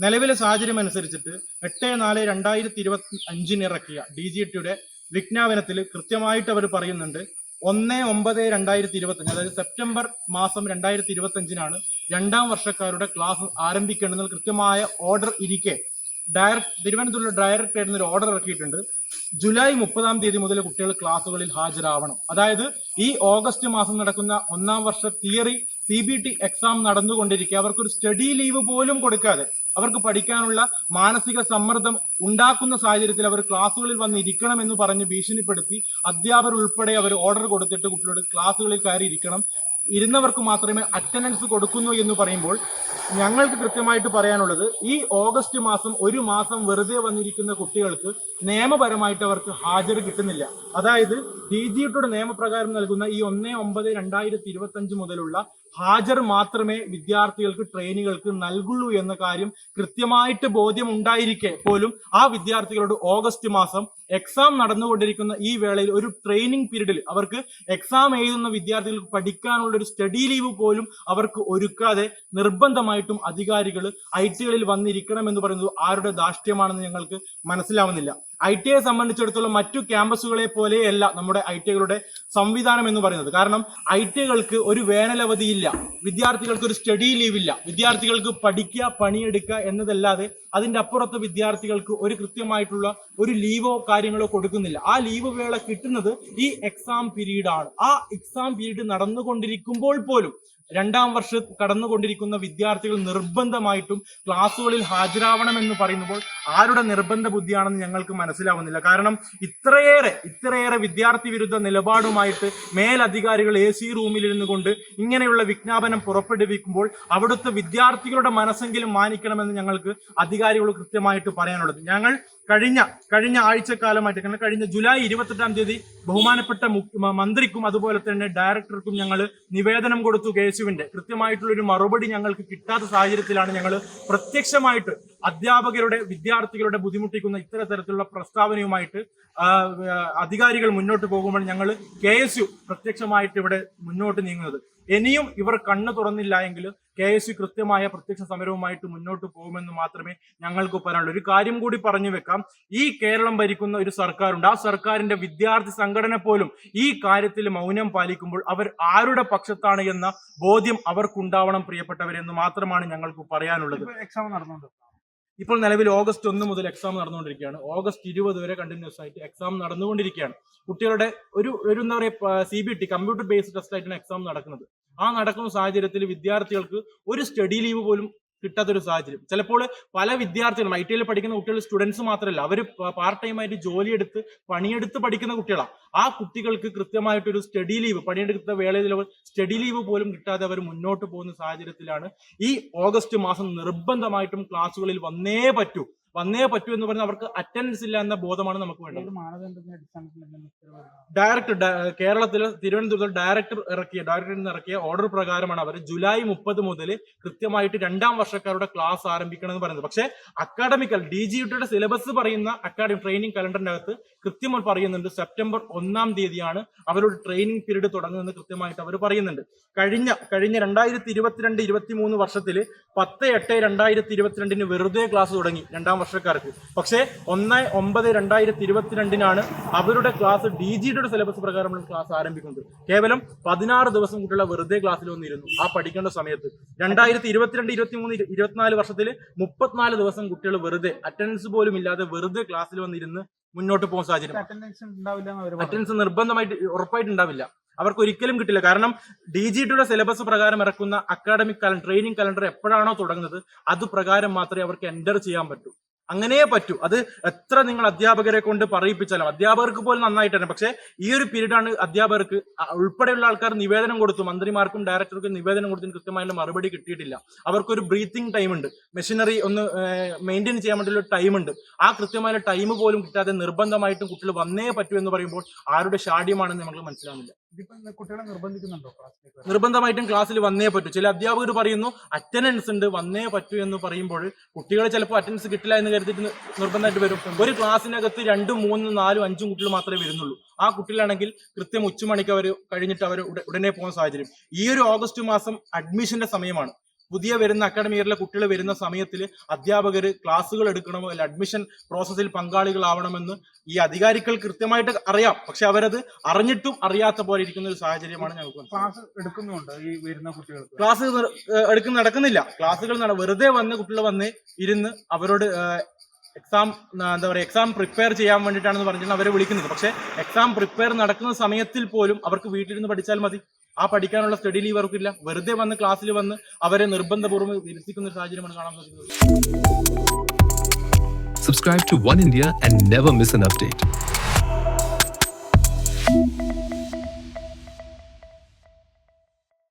നിലവിലെ സാഹചര്യം അനുസരിച്ചിട്ട് എട്ട് നാല് രണ്ടായിരത്തി ഇരുപത്തി അഞ്ചിന് ഇറക്കിയ ഡി ജി ടിയുടെ വിജ്ഞാപനത്തിൽ കൃത്യമായിട്ട് അവർ പറയുന്നുണ്ട് ഒന്ന് ഒമ്പത് രണ്ടായിരത്തി ഇരുപത്തഞ്ച് അതായത് സെപ്റ്റംബർ മാസം രണ്ടായിരത്തി ഇരുപത്തി അഞ്ചിനാണ് രണ്ടാം വർഷക്കാരുടെ ക്ലാസ് ആരംഭിക്കേണ്ടത് കൃത്യമായ ഓർഡർ ഇരിക്കെ ഡയറക്ട് തിരുവനന്തപുരം ഡയറക്ടറേറ്റിൽ ഒരു ഓർഡർ ഇറക്കിയിട്ടുണ്ട്. ജൂലൈ മുപ്പതാം തീയതി മുതൽ കുട്ടികൾ ക്ലാസ്സുകളിൽ ഹാജരാവണം. അതായത് ഈ ഓഗസ്റ്റ് മാസം നടക്കുന്ന ഒന്നാം വർഷ theory C B T exam നടന്നുകൊണ്ടിരിക്കുക അവർക്കൊരു സ്റ്റഡി ലീവ് പോലും കൊടുക്കാതെ അവർക്ക് പഠിക്കാനുള്ള മാനസിക സമ്മർദ്ദം ഉണ്ടാക്കുന്ന സാഹചര്യത്തിൽ അവർ ക്ലാസ്സുകളിൽ വന്നിരിക്കണം എന്ന് പറഞ്ഞ് ഭീഷണിപ്പെടുത്തി അധ്യാപകർ ഉൾപ്പെടെ അവർ ഓർഡർ കൊടുത്തിട്ട് കുട്ടികളോട് ക്ലാസ്സുകളിൽ കയറി ഇരിക്കണം ഇരുന്നവർക്ക് മാത്രമേ അറ്റൻഡൻസ് കൊടുക്കുന്നു എന്ന് പറയുമ്പോൾ ഞങ്ങൾക്ക് കൃത്യമായിട്ട് പറയാനുള്ളത് ഈ ഓഗസ്റ്റ് മാസം ഒരു മാസം വെറുതെ വന്നിരിക്കുന്ന കുട്ടികൾക്ക് നിയമപരമായിട്ട് അവർക്ക് ഹാജർ കിട്ടുന്നില്ല. അതായത് ഡി ജി ടിയുടെ നിയമപ്രകാരം നൽകുന്ന ഈ ഒന്ന് ഒമ്പത് രണ്ടായിരത്തി ഇരുപത്തി അഞ്ച് മുതലുള്ള ഹാജർ മാത്രമേ വിദ്യാർത്ഥികൾക്ക് ട്രെയിനുകൾക്ക് നൽകുള്ളൂ എന്ന കാര്യം കൃത്യമായിട്ട് ബോധ്യം ഉണ്ടായിരിക്കെ പോലും ആ വിദ്യാർത്ഥികളോട് ഓഗസ്റ്റ് മാസം എക്സാം നടന്നുകൊണ്ടിരിക്കുന്ന ഈ വേളയിൽ ഒരു ട്രെയിനിങ് പീരീഡിൽ അവർക്ക് എക്സാം എഴുതുന്ന വിദ്യാർത്ഥികൾക്ക് പഠിക്കാനുള്ള ഒരു സ്റ്റഡി ലീവ് പോലും അവർക്ക് ഒരുക്കാതെ നിർബന്ധമായിട്ടും അധികാരികൾ ഐ ടികളിൽ വന്നിരിക്കണം എന്ന് പറയുന്നത് ആരുടെ ധാർഷ്ട്യമാണെന്ന് ഞങ്ങൾക്ക് മനസ്സിലാവുന്നില്ല. ഐ ടി ഐ സംബന്ധിച്ചിടത്തോളം മറ്റു ക്യാമ്പസുകളെ പോലെയല്ല നമ്മുടെ ഐ ടി ഐകളുടെ സംവിധാനം എന്ന് പറയുന്നത്. കാരണം ഐ ടി ഐകൾക്ക് ഒരു വേനലവധിയില്ല. വിദ്യാർത്ഥികൾക്ക് ഒരു സ്റ്റഡി ലീവ് ഇല്ല വിദ്യാർത്ഥികൾക്ക് പഠിക്കുക പണിയെടുക്കുക എന്നതല്ലാതെ അതിന്റെ അപ്പുറത്ത് വിദ്യാർത്ഥികൾക്ക് ഒരു കൃത്യമായിട്ടുള്ള ഒരു ലീവോ കാര്യങ്ങളോ കൊടുക്കുന്നില്ല. ആ ലീവ് വേള കിട്ടുന്നത് ഈ എക്സാം പീരീഡ് ആണ്. ആ എക്സാം പീരീഡ് നടന്നുകൊണ്ടിരിക്കുമ്പോൾ പോലും രണ്ടാം വർഷം കടന്നുകൊണ്ടിരിക്കുന്ന വിദ്യാർത്ഥികൾ നിർബന്ധമായിട്ടും ക്ലാസ്സുകളിൽ ഹാജരാവണം എന്ന് പറയുമ്പോൾ ആരുടെ നിർബന്ധ ബുദ്ധിയാണെന്ന് ഞങ്ങൾക്ക് മനസ്സിലാവുന്നില്ല. കാരണം ഇത്രയേറെ ഇത്രയേറെ വിദ്യാർത്ഥി വിരുദ്ധ നിലപാടുമായിട്ട് മേലധികാരികൾ എ സി റൂമിലിരുന്നു കൊണ്ട് ഇങ്ങനെയുള്ള വിജ്ഞാപനം പുറപ്പെടുവിക്കുമ്പോൾ അവിടുത്തെ വിദ്യാർത്ഥികളുടെ മനസ്സെങ്കിലും മാനിക്കണമെന്ന് ഞങ്ങൾക്ക് അധികാരികൾ കൃത്യമായിട്ട് പറയാനുള്ളത്. ഞങ്ങൾ കഴിഞ്ഞ കഴിഞ്ഞ ആഴ്ചക്കാലമായിട്ട് കാരണം കഴിഞ്ഞ ജൂലൈ ഇരുപത്തെട്ടാം തീയതി ബഹുമാനപ്പെട്ട മന്ത്രിക്കും അതുപോലെ തന്നെ ഡയറക്ടർക്കും ഞങ്ങൾ നിവേദനം കൊടുത്തു കെ യുവിന്റെ കൃത്യമായിട്ടുള്ള ഒരു മറുപടി ഞങ്ങൾക്ക് കിട്ടാത്ത സാഹചര്യത്തിലാണ് ഞങ്ങൾ പ്രത്യക്ഷമായിട്ട് അധ്യാപകരുടെ വിദ്യാർത്ഥികളുടെ ബുദ്ധിമുട്ടിക്കുന്ന ഇത്തരത്തിലുള്ള പ്രസ്താവനയുമായിട്ട് അധികാരികൾ മുന്നോട്ട് പോകുമ്പോൾ ഞങ്ങൾ കെ പ്രത്യക്ഷമായിട്ട് ഇവിടെ മുന്നോട്ട് നീങ്ങുന്നത്. ഇനിയും ഇവർ കണ്ണു തുറന്നില്ല എങ്കിൽ കെ എസ് യു കൃത്യമായ പ്രത്യക്ഷ സമരവുമായിട്ട് മുന്നോട്ട് പോകുമെന്ന് മാത്രമേ ഞങ്ങൾക്ക് പറയാനുള്ളൂ. ഒരു കാര്യം കൂടി പറഞ്ഞു വെക്കാം. ഈ കേരളം ഭരിക്കുന്ന ഒരു സർക്കാരുണ്ട്. ആ സർക്കാരിന്റെ വിദ്യാർത്ഥി സംഘടന പോലും ഈ കാര്യത്തിൽ മൗനം പാലിക്കുമ്പോൾ അവർ ആരുടെ പക്ഷത്താണ് എന്ന ബോധ്യം അവർക്കുണ്ടാവണം പ്രിയപ്പെട്ടവരെന്ന് മാത്രമാണ് ഞങ്ങൾക്ക് പറയാനുള്ളത്. എക്സാം നടന്നുണ്ട് ഇപ്പോൾ നിലവിൽ ഓഗസ്റ്റ് ഒന്ന് മുതൽ എക്സാം നടന്നുകൊണ്ടിരിക്കുകയാണ്. ഓഗസ്റ്റ് ഇരുപത് വരെ കണ്ടിന്യൂസ് ആയിട്ട് എക്സാം നടന്നുകൊണ്ടിരിക്കുകയാണ്. കുട്ടികളുടെ ഒരു ഒരു എന്താ പറയുക C B T computer based test ആയിട്ടാണ് എക്സാം നടക്കുന്നത്. ആ നടക്കുന്ന സാഹചര്യത്തിൽ വിദ്യാർത്ഥികൾക്ക് ഒരു സ്റ്റഡി ലീവ് പോലും കിട്ടാത്തൊരു സാഹചര്യം. ചിലപ്പോൾ പല വിദ്യാർത്ഥികളും ഐ ടി ഐയിൽ പഠിക്കുന്ന കുട്ടികൾ സ്റ്റുഡൻസ് മാത്രമല്ല അവർ പാർട്ട് ടൈം ആയിട്ട് ജോലിയെടുത്ത് പണിയെടുത്ത് പഠിക്കുന്ന കുട്ടികളാണ് ആ കുട്ടികൾക്ക് കൃത്യമായിട്ടൊരു സ്റ്റഡി ലീവ് പണിയെടുത്ത വേളയിൽ സ്റ്റഡി ലീവ് പോലും കിട്ടാതെ അവർ മുന്നോട്ട് പോകുന്ന സാഹചര്യത്തിലാണ് ഈ ഓഗസ്റ്റ് മാസം നിർബന്ധമായിട്ടും ക്ലാസ്സുകളിൽ വന്നേ പറ്റൂ. വന്നേ പറ്റൂ എന്ന് പറഞ്ഞാൽ അവർക്ക് അറ്റൻഡൻസ് ഇല്ല എന്ന ബോധമാണ് നമുക്ക് വേണ്ടത്? ഡയറക്ടർ കേരളത്തിൽ തിരുവനന്തപുരത്ത് ഡയറക്ടർ ഇറക്കിയ ഡയറക്ടറിൽ നിന്ന് ഇറക്കിയ ഓർഡർ പ്രകാരമാണ് അവർ ജൂലൈ മുപ്പത് മുതൽ കൃത്യമായിട്ട് രണ്ടാം വർഷക്കാരുടെ ക്ലാസ് ആരംഭിക്കണം എന്ന് പറയുന്നത്. പക്ഷേ അക്കാഡമിക്കൽ ഡി ജി യുടെ സിലബസ് പറയുന്ന അക്കാഡമിക് ട്രെയിനിങ് കലണ്ടറിന്റെ അകത്ത് കൃത്യമായി പറയുന്നുണ്ട് സെപ്റ്റംബർ ഒന്നാം തീയതിയാണ് അവരുടെ ട്രെയിനിങ് പീരീഡ് തുടങ്ങുന്നത് കൃത്യമായിട്ട് അവർ പറയുന്നുണ്ട്. കഴിഞ്ഞ കഴിഞ്ഞ രണ്ടായിരത്തി ഇരുപത്തിരണ്ട് ഇരുപത്തി മൂന്ന് വർഷത്തിൽ പത്ത് എട്ട് രണ്ടായിരത്തി ഇരുപത്തിരണ്ടിന് വെറുതെ ക്ലാസ് തുടങ്ങി രണ്ടാം വർഷക്കാർക്ക്. പക്ഷേ ഒന്ന് ഒമ്പത് രണ്ടായിരത്തി ഇരുപത്തിരണ്ടിനാണ് അവരുടെ ക്ലാസ് ഡി ജിയുടെ സിലബസ് പ്രകാരമുള്ള ക്ലാസ് ആരംഭിക്കുന്നത്. കേവലം പതിനാറ് ദിവസം കുട്ടികളെ വെറുതെ ക്ലാസ്സിൽ വന്നിരുന്നു ആ പഠിക്കേണ്ട സമയത്ത്. രണ്ടായിരത്തി ഇരുപത്തിരണ്ട് ഇരുപത്തി മൂന്ന് ഇരുപത്തിനാല് വർഷത്തിൽ മുപ്പത്തിനാല് ദിവസം കുട്ടികൾ വെറുതെ അറ്റൻഡൻസ് പോലും ഇല്ലാതെ വെറുതെ ക്ലാസ്സിൽ വന്നിരുന്ന് മുന്നോട്ട് പോകുന്ന സാഹചര്യം. അറ്റൻഡൻസ് നിർബന്ധമായിട്ട് ഉറപ്പായിട്ട് ഉണ്ടാവില്ല. അവർക്ക് ഒരിക്കലും കിട്ടില്ല. കാരണം ഡി ജി ടിയുടെ സിലബസ് പ്രകാരം ഇറക്കുന്ന അക്കാഡമിക് കലണ്ടർ ട്രെയിനിങ് കലണ്ടർ എപ്പോഴാണോ തുടങ്ങുന്നത് അത് പ്രകാരം മാത്രമേ അവർക്ക് എന്റർ ചെയ്യാൻ പറ്റൂ. അങ്ങനെ പറ്റൂ. അത് എത്ര നിങ്ങൾ അധ്യാപകരെ കൊണ്ട് പറയിപ്പിച്ചാലും അധ്യാപകർക്ക് പോലും തന്നെ. പക്ഷേ ഈ ഒരു പീരീഡാണ് അധ്യാപകർക്ക് ഉൾപ്പെടെയുള്ള ആൾക്കാർ നിവേദനം കൊടുത്തു. മന്ത്രിമാർക്കും ഡയറക്ടർക്കും നിവേദനം കൊടുത്തതിന് കൃത്യമായുള്ള മറുപടി കിട്ടിയിട്ടില്ല. അവർക്കൊരു ബ്രീത്തിങ് ടൈം ഉണ്ട്. മെഷീനറി ഒന്ന് മെയിന്റെയിൻ ചെയ്യാൻ വേണ്ടിയുള്ള ടൈം ഉണ്ട്. ആ കൃത്യമായ ടൈം പോലും കിട്ടാതെ നിർബന്ധമായിട്ടും കുട്ടികൾ വന്നേ പറ്റൂ എന്ന് പറയുമ്പോൾ ആരുടെ ഷാഠ്യമാണെന്ന് നമ്മൾ മനസ്സിലാവുന്നില്ല. കുട്ടികളെ നിർബന്ധമായിട്ടും ക്ലാസ്സിൽ വന്നേ പറ്റൂ. ചില അധ്യാപകർ പറയുന്നു അറ്റൻഡൻസ് ഉണ്ട് വന്നേ പറ്റൂ എന്ന് പറയുമ്പോൾ കുട്ടികൾ ചിലപ്പോൾ അറ്റൻഡൻസ് കിട്ടില്ല എന്ന് കരുതിയിട്ട് നിർബന്ധമായിട്ട് വരും. ഒരു ക്ലാസ്സിനകത്ത് രണ്ടും മൂന്നും നാലും അഞ്ചും കുട്ടികൾ മാത്രമേ വരുന്നുള്ളൂ. ആ കുട്ടികളാണെങ്കിൽ കൃത്യം ഉച്ചമണിക്ക് അവർ കഴിഞ്ഞിട്ട് അവർ ഉടനെ പോകുന്ന സാഹചര്യം. ഈ ഒരു ഓഗസ്റ്റ് മാസം അഡ്മിഷന്റെ സമയമാണ്. പുതിയ വരുന്ന അക്കാഡമി ഇയറിലെ കുട്ടികൾ വരുന്ന സമയത്തിൽ അധ്യാപകർ ക്ലാസ്സുകൾ എടുക്കണമോ അല്ല അഡ്മിഷൻ പ്രോസസ്സിൽ പങ്കാളികളാവണമെന്ന് ഈ അധികാരികൾ കൃത്യമായിട്ട് അറിയാം. പക്ഷെ അവരത് അറിഞ്ഞിട്ടും അറിയാത്ത പോലെ ഇരിക്കുന്ന ഒരു സാഹചര്യമാണ് ഞങ്ങൾക്ക്. ക്ലാസ് എടുക്കുന്നുണ്ട് ഈ വരുന്ന കുട്ടികൾ ക്ലാസ് എടുക്കുന്ന നടക്കുന്നില്ല. ക്ലാസ്സുകൾ വെറുതെ വന്ന് കുട്ടികൾ വന്ന് ഇരുന്ന് അവരോട് എക്സാം എന്താ പറയുക എക്സാം പ്രിപ്പയർ ചെയ്യാൻ വേണ്ടിയിട്ടാണെന്ന് പറഞ്ഞിട്ടാണ് അവരെ വിളിക്കുന്നത്. പക്ഷേ എക്സാം പ്രിപ്പയർ നടക്കുന്ന സമയത്തിൽ പോലും അവർക്ക് വീട്ടിലിരുന്ന് പഠിച്ചാൽ മതി. ആ പഠിക്കാനുള്ള സ്റ്റഡി ലീവ് അവർക്കില്ല. വെറുതെ വന്ന് ക്ലാസ്സിൽ വന്ന് അവരെ നിർബന്ധപൂർവം വിരസിക്കുന്ന സാഹചര്യമാണ് കാണാൻ സാധിക്കുന്നത്. Subscribe to one India and never miss an update